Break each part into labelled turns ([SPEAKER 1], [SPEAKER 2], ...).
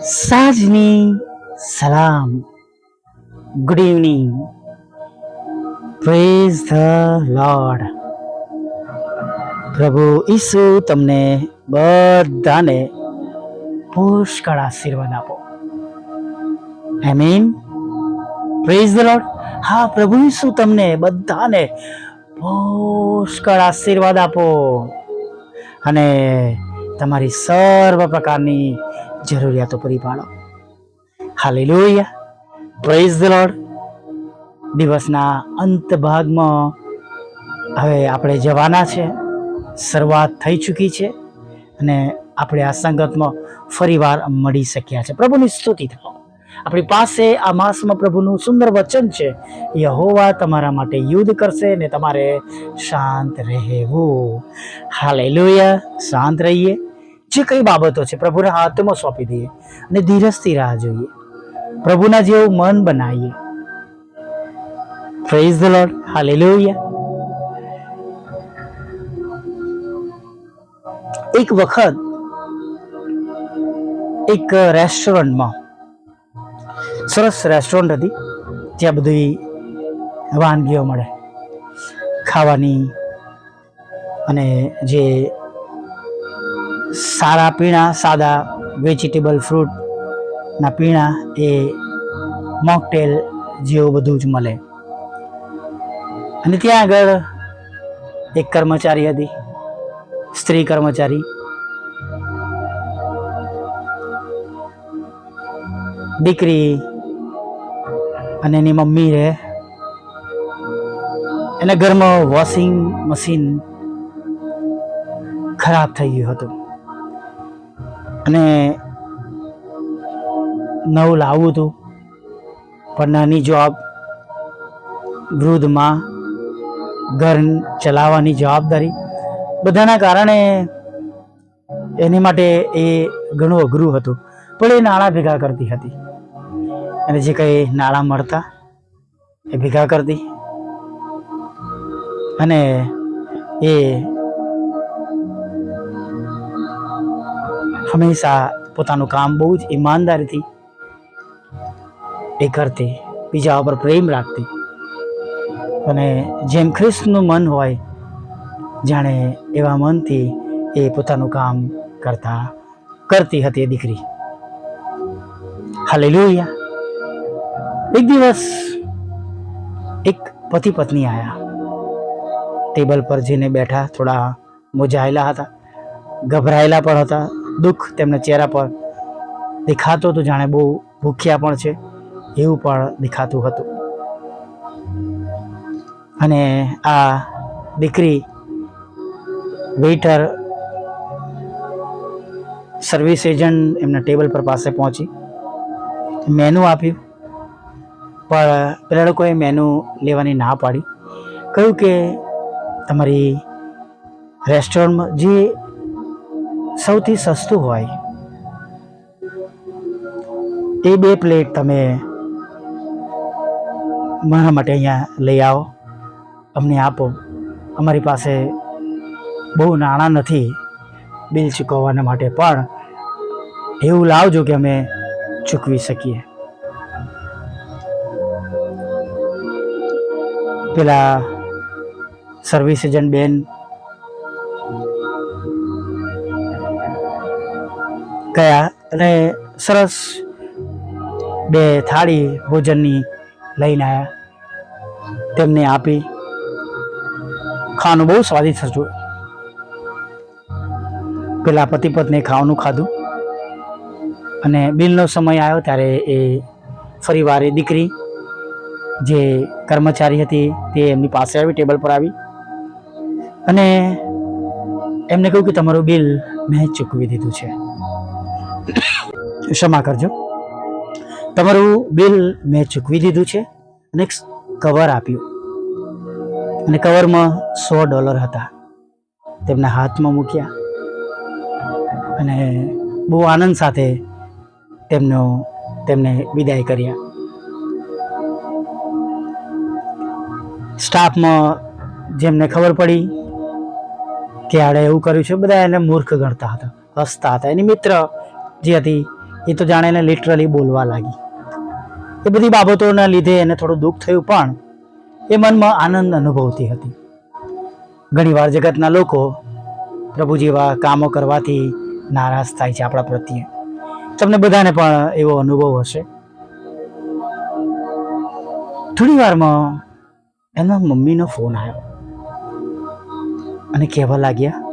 [SPEAKER 1] સાંજની સલામ. Good evening praise the lord પ્રભુ ઈસુ તમને બધાને પુષ્કળ આશીર્વાદ આપો. I mean praise the lord હા, પ્રભુ ઈસુ તમને બધાને પુષ્કળ આશીર્વાદ આપો. અને તમારી સર્વ પ્રકારની જરૂરિયાતો પૂરી પાડો. હાલેલુયા. પ્રેઝ ધ લોડ દિવસના અંત ભાગમાં હવે આપણે જવાના છે. શરૂઆત થઈ ચૂકી છે અને આપણે આ સંગતમાં ફરીવાર મળી શક્યા છે. પ્રભુની સ્તુતિ થાઓ. આપણી પાસે આ માસમાં પ્રભુનું સુંદર વચન છે. યહોવા તમારા માટે યુદ્ધ કરશે ને તમારે શાંત રહેવું. હાલેલુયા. શાંત રહીએ. જે કઈ બાબતો છે, પ્રભુના હાથમાં સોંપી દઈએ અને ધીરજથી રાહ જોઈએ. પ્રભુના જેવું મન બનાવીએ. પ્રેઝ ધ લોર્ડ હાલેલુયા એક વખત એક રેસ્ટોરન્ટમાં, સરસ રેસ્ટોરન્ટ હતી ત્યાં બધી વાનગીઓ મળે. ખાવાની અને જે સારા પીણા, સાદા વેજીટેબલ ફ્રૂટના પીણા એ મોકટેલ જેવું બધું જ મળે. અને ત્યાં આગળ એક કર્મચારી હતી, સ્ત્રી કર્મચારી. દીકરી અને એની મમ્મી રહે. એના ઘરમાં વોશિંગ મશીન ખરાબ થઈ ગયું હતું. અને નવું લાવવું હતું. પણ નાની જોબ વૃદ્ધમાં ઘર ચલાવવાની જવાબદારી, બધાના કારણે એની માટે એ ઘણું અઘરું હતું. પણ એ નાણાં ભેગા કરતી હતી. અને જે કંઈ નાણાં મળતા, એ ભેગા કરતી. અને એ હંમેશા પોતાનું કામ બહુ જ ઈમાનદારીથી એ કરતી બીજા ઉપર પ્રેમ રાખતી. અને જેમ ખ્રિસ્તનું મન હોય, જાણે એવા મનથી એ પોતાનું કામ કરતા, કરતી હતી એ દીકરી. હાલેલુયા. એક દિવસ એક પતિ પત્ની આવ્યા ટેબલ પર જઈને બેઠા, થોડા મોજાયેલા હતા, ગભરાયેલા પણ હતા દુઃખ તેમના ચહેરા પર દેખાતું હતું જાણે બહુ ભૂખ્યા પણ છે, એવું પણ દેખાતું હતું. અને આ દીકરી વેઇટર સર્વિસ એજન્ટ એમના ટેબલ પર પાસે પહોંચી. મેનુ આપ્યું, પણ પેલા લોકોએ મેનુ લેવાની ના પાડી. કહ્યું કે તમારી રેસ્ટોરન્ટમાં જે સૌથી સસ્તું હોય. એ બે પ્લેટ તમે મારા માટે અહીંયા લઈ આવો. અમને આપો. અમારી પાસે બહુ નાણાં નથી બિલ ચૂકવવાના માટે, પણ એવું લાવજો કે અમે ચૂકવી શકીએ. પેલા સર્વિસ એજન્ટ બેન ગયા અને સરસ બે થાળી ભોજનની લઈને આવ્યા તેમને આપી. ખાવાનું બહુ સ્વાદિષ્ટ હતું. પેલા પતિ પત્ની ખાવાનું ખાધું. અને બિલનો સમય આવ્યો ત્યારે એ ફરીવાર એ દીકરી જે કર્મચારી હતી તે એમની પાસે આવી, ટેબલ પર આવી. અને એમને કહ્યું કે તમારું બિલ મેં ચૂકવી દીધું છે. ક્ષમા કરજો. તમારું બિલ મેં ચૂકવી દીધું છે અને એક કવર આપ્યું. અને કવરમાં સો ડોલર હતા. તેમના હાથમાં મૂક્યા. અને બહુ આનંદ સાથે તેમનો, તેમને વિદાય કર્યા. સ્ટાફમાં જેમને ખબર પડી કે આડે એવું કર્યું છે, બધા એને મૂર્ખ ગણતા હતા. હસતા હતા. એની મિત્ર જે હતી, એ તો જાણે એને લિટરલી બોલવા લાગી. એ બધી બાબતોના લીધે એને થોડું દુઃખ થયું, પણ એ મનમાં આનંદ અનુભવતી હતી. ઘણીવાર જગતના લોકો પ્રભુ જેવા કામો કરવાથી નારાજ થાય છે આપણા પ્રત્યે. તમને બધાને પણ એવો અનુભવ હશે. થોડી વારમાં એના મમ્મીનો ફોન આવ્યો. અને કહેવા લાગ્યા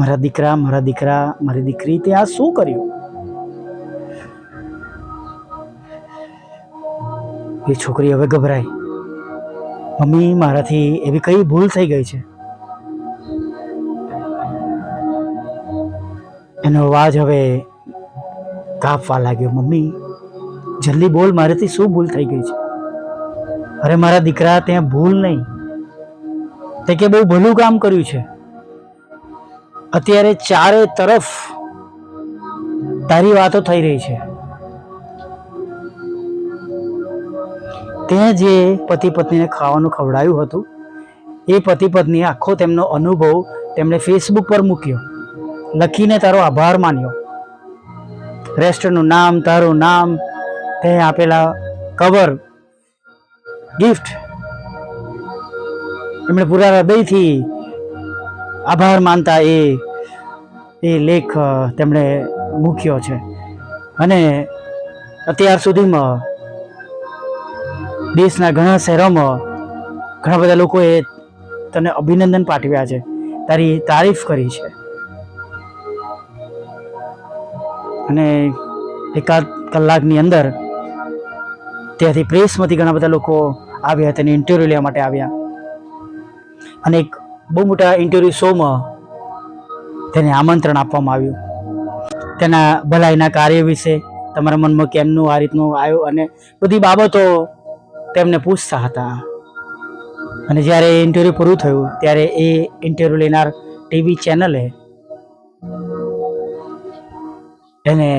[SPEAKER 1] મારા દીકરા મારા દીકરા, મારી દીકરી, તે આ શું કર્યું? એ છોકરી હવે ગભરાઈ. મમ્મી, મારાથી એવી કઈ ભૂલ થઈ ગઈ છે? એનો અવાજ હવે કાપવા લાગ્યો. મમ્મી, જલ્દી બોલ, મારાથી શું ભૂલ થઈ ગઈ છે? અરે, મારા દીકરા, ત્યાં ભૂલ નહીં. તે કે બહુ ભલું કામ કર્યું છે. અત્યારે ચારે તરફ તારી વાતો થઈ રહી છે. તે જે પતિ પત્નીને ખાવાનું ખવડાવ્યું હતું, એ પતિ પત્નીએ આખો તેમનો અનુભવ તેમણે ફેસબુક પર મૂક્યો, લખીને તારો આભાર માન્યો. રેસ્ટોરન્ટનું નામ, તારું નામ તે આપેલા કવર ગિફ્ટ એમણે પૂરા હૃદયથી આભાર માનતા એ એ લેખ તેમણે મૂક્યો છે. અને અત્યાર સુધીમાં દેશના ઘણા શહેરોમાં ઘણા બધા લોકોએ તને અભિનંદન પાઠવ્યા છે. તારી તારીફ કરી છે. અને એકાદ કલાકની અંદર ત્યાંથી પ્રેસમાંથી ઘણા બધા લોકો આવ્યા, તેની ઇન્ટરવ્યૂ લેવા માટે આવ્યા. અને એક બહુ મોટા ઇન્ટરવ્યૂ શોમાં તેને આમંત્રણ આપવામાં આવ્યું. તેના ભલાઈના કાર્ય વિશે તમારા મનમાં કેમનું આ રીતનું આવ્યું અને બધી બાબતો તેમને પૂછતા હતા. અને જ્યારે ઇન્ટરવ્યૂ પૂરું થયું, ત્યારે એ ઇન્ટરવ્યૂ લેનાર ટીવી ચેનલે એને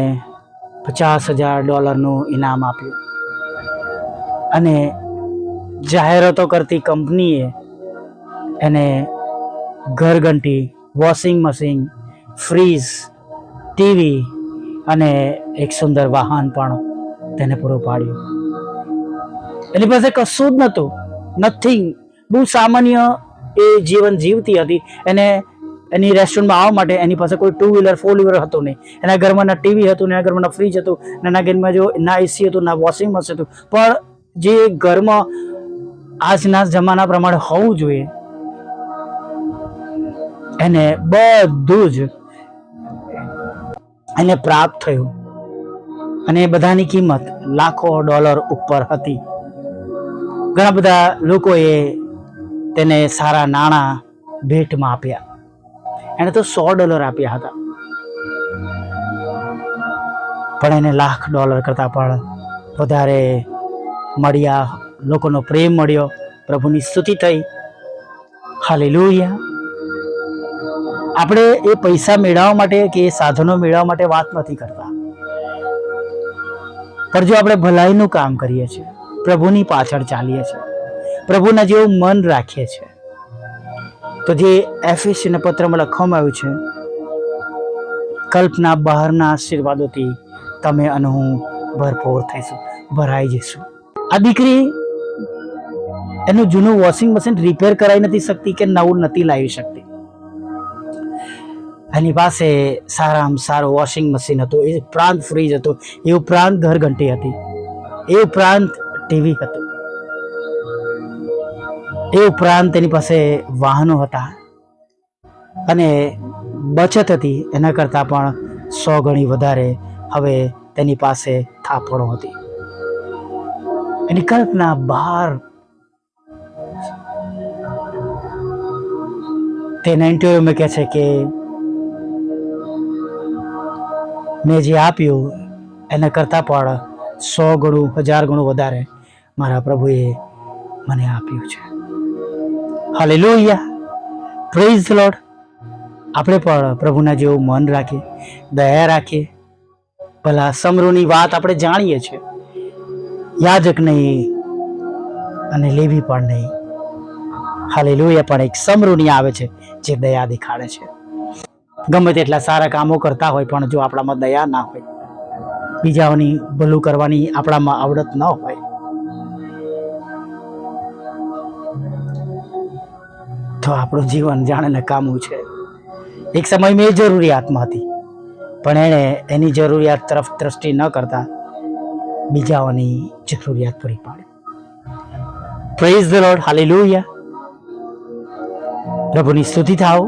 [SPEAKER 1] પચાસ હજાર ડોલરનું ઇનામ આપ્યું. અને જાહેરાતો કરતી કંપનીએ એને ઘરઘંટી વોશિંગ મશીન ફ્રીજ ટીવી અને એક સુંદર વાહન પણ તેને પૂરું પાડ્યું. એની પાસે કશું જ નહોતું. નથિંગ બહુ સામાન્ય એ જીવન જીવતી હતી. એને, એની રેસ્ટોરન્ટમાં આવવા માટે એની પાસે કોઈ ટુ વ્હીલર ફોર વ્હીલર હતું નહીં. એના ઘરમાં ના ટીવી હતું એના ઘરમાં ના ફ્રીજ હતું ને એના ઘરમાં જો ના એસી હતું, ના વોશિંગ મશીન હતું. પણ જે ઘરમાં આજના જમાના પ્રમાણે હોવું જોઈએ એને બધું જ એને પ્રાપ્ત થયું. અને બધાની કિંમત લાખો ડોલર ઉપર હતી. ઘણા બધા લોકોએ તેને સારા નાણાં ભેટમાં આપ્યા. એણે તો સો ડોલર આપ્યા હતા. પણ એને લાખ ડોલર કરતાં પણ વધારે મળ્યા. લોકોનો પ્રેમ મળ્યો. પ્રભુની સ્તુતિ થઈ. હાલેલુયા. આપણે એ પૈસા મેળવવા માટે કે એ સાધનો મેળવવા માટે વાત નથી કરતા. પણ જો આપણે ભલાઈનું કામ કરીએ છીએ, પ્રભુની પાછળ ચાલીએ છીએ, પ્રભુના જેવું મન રાખીએ છીએ, તો જે એફએસસીના પત્રમાં લખવામાં આવ્યું છે, કલ્પના બહારના આશીર્વાદોથી તમે અને હું ભરપૂર થઈશું, ભરાઈ જઈશું. આ દીકરી એનું જૂનું વોશિંગ મશીન રિપેર કરાવી નથી શકતી કે નવું નથી લાવી શકતી. એની પાસે સારામાં સારું વોશિંગ મશીન હતું. એ ઉપરાંત ફ્રીજ હતું. એ ઉપરાંત ઘરઘંટી હતી. એ ઉપરાંત ટીવી હતું. એ ઉપરાંત તેની પાસે વાહનો હતા. અને બચત હતી. એના કરતાં પણ સો ગણી વધારે હવે તેની પાસે થાપણો હતી. એની કલ્પના બહાર તેના ઇન્ટરવ્યુમાં કહે છે કે મેં જે આપ્યું, એના કરતાં પણ સો ગણું, હજાર ગણું વધારે મારા પ્રભુએ મને આપ્યું છે. હાલે હાલેલુયા પ્રેઝ લોર્ડ આપણે પણ પ્રભુના જેવું મન રાખીએ, દયા રાખીએ. ભલા સમરૂની વાત આપણે જાણીએ છીએ. યાજક નહીં અને લેવી પણ નહીં. હાલે લોહિયા પણ એક સમરૂની આવે છે, જે દયા દેખાડે છે. ગમે તેટલા સારા કામો કરતા હોય, પણ જો આપણામાં દયા ના હોય, બીજાઓની ભલું કરવાની આપણામાં આવડત ન હોય. તો આપણું જીવન જાણે નકામું છે. એક સમયમાં એ જરૂરિયાતમાં હતી, પણ એણે એની જરૂરિયાત તરફ દ્રષ્ટિ ન કરતા બીજાઓની જરૂરિયાત પૂરી પાડી. પ્રેઝ ધ લોર્ડ હાલેલુયા પ્રભુની સ્તુતિ થાઓ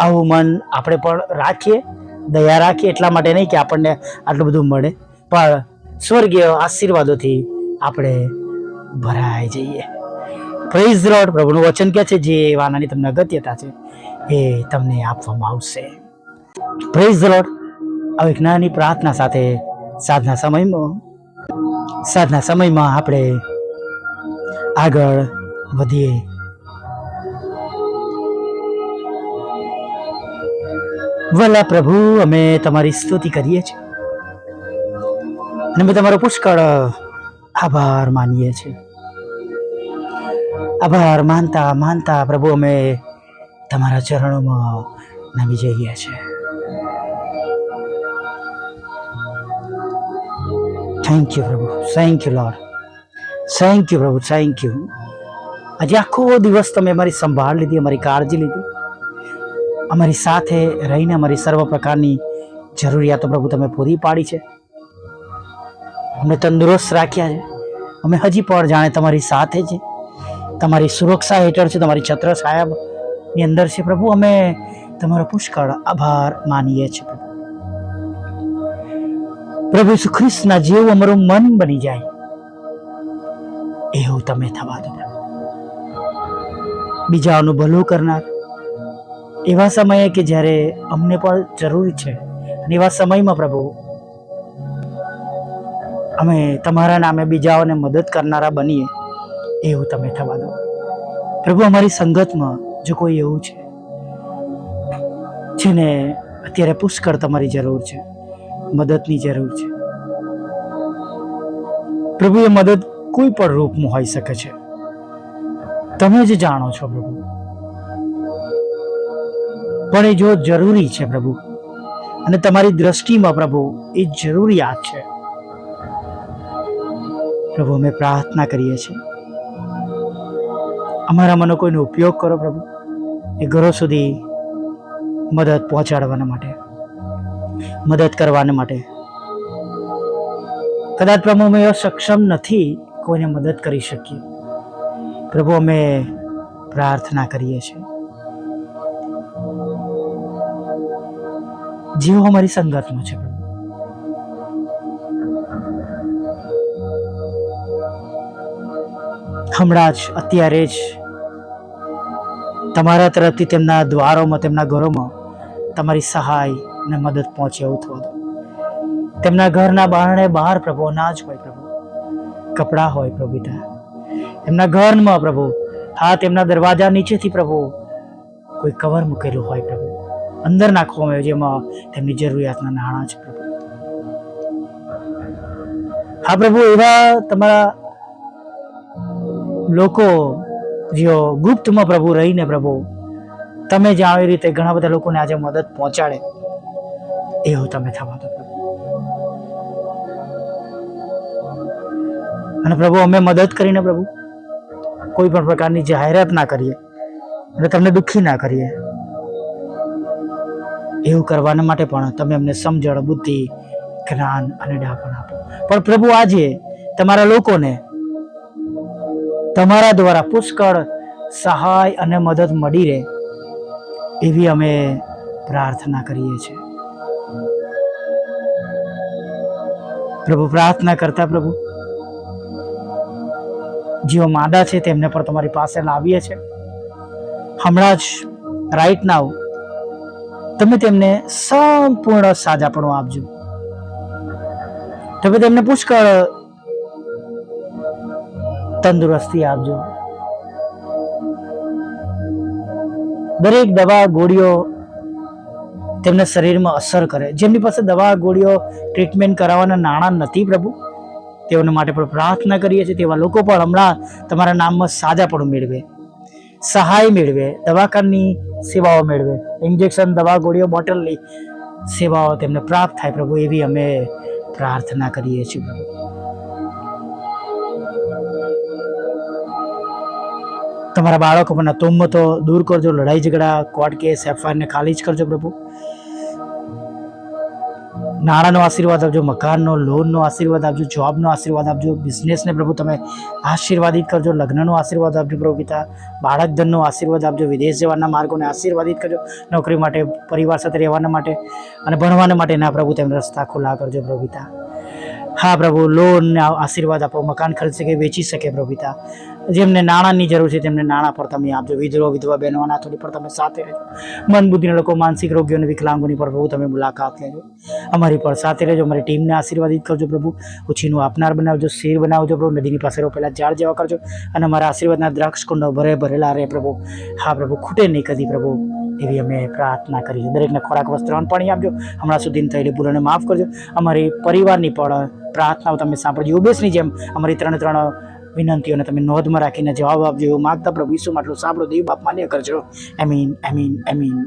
[SPEAKER 1] આવું મન આપણે પણ રાખીએ, દયા રાખીએ, એટલા માટે નહીં કે આપણને આટલું બધું મળે. પણ સ્વર્ગીય આશીર્વાદોથી આપણે ભરાઈ જઈએ. પ્રેઝ રોડ પ્રભુનું વચન કહે છે, જે વાનાની તમને અગત્યતા છે, એ તમને આપવામાં આવશે. પ્રેઝ રોડ એક નાની પ્રાર્થના સાથે સાધના સમયમાં સાધના સમયમાં આપણે આગળ વધીએ. વલા પ્રભુ, અમે તમારી સ્તુતિ કરીએ છીએ. અને અમે તમારો પુષ્કળ આભાર માનીએ છીએ. આભાર માનતા માનતા પ્રભુ, અમે તમારા ચરણોમાં નમી જઈએ છીએ. થેન્ક યુ પ્રભુ thank you lord thank you પ્રભુ થેન્ક યુ આજે આખો દિવસ તમે અમારી સંભાળ લીધી, અમારી કાળજી લીધી. અમારી સાથે રહીને અમારી સર્વ પ્રકારની જરૂરિયાતો પ્રભુ તમે પૂરી પાડી છે. અમને તંદુરસ્ત રાખ્યા છે. અમે હજી પણ જાણે તમારી સાથે છે તમારી સુરક્ષા હેઠળ છે, તમારી છત્ર સાહેબની અંદર છે. પ્રભુ, અમે તમારો પુષ્કળ આભાર માનીએ છીએ પ્રભુ. પ્રભુ ઈસુ ખ્રિસ્તના જેવું અમારું મન બની જાય. એવું તમે થવા દો બીજાઓનું ભલું કરનાર એવા સમયે કે જ્યારે અમને પણ જરૂરી છે અને એવા સમયમાં પ્રભુ, અમે તમારા નામે બીજાઓને મદદ કરનારા બનીએ, એવું તમે થવા દો. પ્રભુ, અમારી સંગતમાં જો કોઈ એવું છે, જેને અત્યારે પુષ્કળ તમારી જરૂર છે, મદદની જરૂર છે, પ્રભુ, એ મદદ કોઈ પણ રૂપમાં હોઈ શકે છે. તમે જ જાણો છો પ્રભુ. પણ એ જો જરૂરી છે પ્રભુ, અને તમારી દ્રષ્ટિમાં પ્રભુ, એ જરૂરિયાત છે. પ્રભુ, અમે પ્રાર્થના કરીએ છીએ. અમારા મનો કોઈનો ઉપયોગ કરો પ્રભુ, એ ઘરો સુધી મદદ પહોંચાડવાના માટે, મદદ કરવાને માટે. કદાચ પ્રભુ, અમે સક્ષમ નથી કોઈને મદદ કરી શકીએ. પ્રભુ, અમે પ્રાર્થના કરીએ છીએ. જેવો અમારી સંગતમાં છે. હમણાં જ, અત્યારે જ, તમારા તરફથી તેમના દ્વારોમાં, તેમના ઘરોમાં તમારી સહાય અને મદદ પહોંચે એવું થવા તેમના ઘરના બારણે બહાર પ્રભુ, અનાજ હોય પ્રભુ, કપડાં હોય પ્રભુ પિતા. એમના ઘરમાં પ્રભુ, હા, તેમના દરવાજા નીચેથી પ્રભુ, કોઈ કવર મૂકેલું હોય પ્રભુ. અંદર નાખવામાં આવે જેમાં તેમની જરૂરિયાતના નાણાં છે પ્રભુ. હા પ્રભુ, એવા તમારા લોકો, જેઓ ગુપ્તમાં પ્રભુ રહીને પ્રભુ, તમે જે આવી રીતે ઘણા બધા લોકોને આજે મદદ પહોંચાડે, એવું તમે થવા દો અને પ્રભુ, અમે મદદ કરીને પ્રભુ, કોઈ પણ પ્રકારની જાહેરાત ના કરીએ, અને તમને દુઃખી ના કરીએ એવું કરવાના માટે પણ તમે અમને સમજણ, બુદ્ધિ, જ્ઞાન અને ડાપણ આપો. પણ પ્રભુ આજે તમારા લોકોને તમારા દ્વારા પુષ્કળ સહાય અને મદદ મળી રહે એવી અમે પ્રાર્થના કરીએ છીએ. પ્રભુ પ્રાર્થના કરતા પ્રભુ, જેઓ માદા છે તેમને પણ તમારી પાસે લાવીએ છીએ. હમણાં જ રાઈટ નાવ તમે તેમને સંપૂર્ણ સાજાપણું આપજો. તમે તેમને પુષ્કળ તંદુરસ્તી આપજો. દરેક દવા ગોળીઓ તેમના શરીરમાં અસર કરે. જેમની પાસે દવા ગોળીઓ ટ્રીટમેન્ટ કરાવવાના નાણાં નથી પ્રભુ, તેઓને માટે પણ પ્રાર્થના કરીએ છીએ. તેવા લોકો પણ હમણાં તમારા નામમાં સાજા પણ મેળવે. સહાય મેળવે દવાખાની સેવાઓ મેળવે. ઇન્જેક્શન, દવા, ગોળીઓ, બોટલની સેવાઓ તેમને પ્રાપ્ત થાય. પ્રભુ, એવી અમે પ્રાર્થના કરીએ છીએ, પ્રભુ. તમારા બાળકો પરના તોમતો દૂર કરજો, લડાઈ ઝઘડા, કોર્ટ કેસ એફઆઈઆરને ખાલી જ કરજો, પ્રભુ. નાણાંનો આશીર્વાદ આપજો, મકાનનો લોનનો આશીર્વાદ આપજો જોબનો આશીર્વાદ આપજો બિઝનેસને પ્રભુ તમે આશીર્વાદિત કરજો, લગ્નનો આશીર્વાદ આપજો પ્રભુ પિતા બાળક ધનનો આશીર્વાદ આપજો, વિદેશ જવાના માર્ગોને આશીર્વાદિત કરજો, નોકરી માટે, પરિવાર સાથે રહેવાના માટે અને ભણવાના માટે ના પ્રભુ તેમને રસ્તા ખુલ્લા કરજો પ્રભુ પિતા. હા પ્રભુ લોનને આશીર્વાદ આપો, મકાન ખરીદી શકે, વેચી શકે પ્રભુ પિતા. જેમને નાણાંની જરૂર છે, તેમને નાણાં પર તમે આપજો. વિધવા વિધવા બહેનો, અનાથોની પર તમે સાથે રહેજો. મન બુદ્ધિના લોકો, માનસિક રોગીઓ અને વિકલાંગોની પર પ્રભુ તમે મુલાકાત લેજો. અમારી પર સાથે રહેજો, અમારી ટીમને આશીર્વાદિત કરજો પ્રભુ. ઉછીનું આપનાર બનાવજો, શેર બનાવજો પ્રભુ. નદીની પાસે રોપેલા ઝાડ જેવા કરજો અને અમારા આશીર્વાદના દ્રાક્ષ કુંડો ભરે, ભરેલા રહે પ્રભુ. હા પ્રભુ, ખૂટે નહીં કદી પ્રભુ. એવી અમે પ્રાર્થના કરી દરેકને ખોરાક, વસ્ત્ર, અન્ન, પાણી આપજો. હમણાં સુધી થયેલી ભૂલોને માફ કરજો. અમારી પરિવારની પણ પ્રાર્થનાઓ તમે સાંભળજો. ઉબેસની જેમ અમારી ત્રણે ત્રણ વિનંતીઓને તમે નોંધમાં રાખીને જવાબ આપજો. માગતા પ્રભુ ઈસુ માટલું સાંભળો દેવ બાપ માન્ય કરજો. એમીન એમીન એમીન